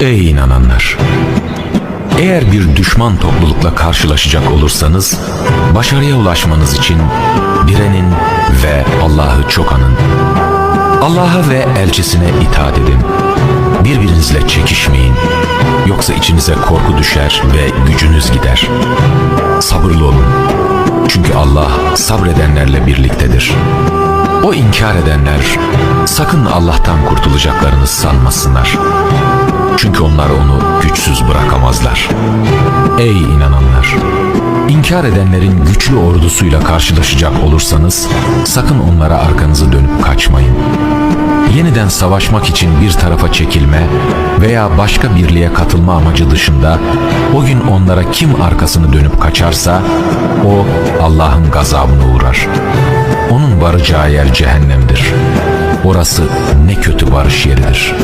Ey inananlar! Eğer bir düşman toplulukla karşılaşacak olursanız, başarıya ulaşmanız için direnin ve Allah'ı çok anın. Allah'a ve elçisine itaat edin. Birbirinizle çekişmeyin. Yoksa içinize korku düşer ve gücünüz gider. Sabırlı olun. Çünkü Allah sabredenlerle birliktedir. O inkar edenler sakın Allah'tan kurtulacaklarını sanmasınlar. Onlar onu güçsüz bırakamazlar. Ey inananlar! İnkar edenlerin güçlü ordusuyla karşılaşacak olursanız sakın onlara arkanızı dönüp kaçmayın. Yeniden savaşmak için bir tarafa çekilme veya başka birliğe katılma amacı dışında o gün onlara kim arkasını dönüp kaçarsa o Allah'ın gazabına uğrar. Onun varacağı yer cehennemdir. Orası ne kötü barış yeridir.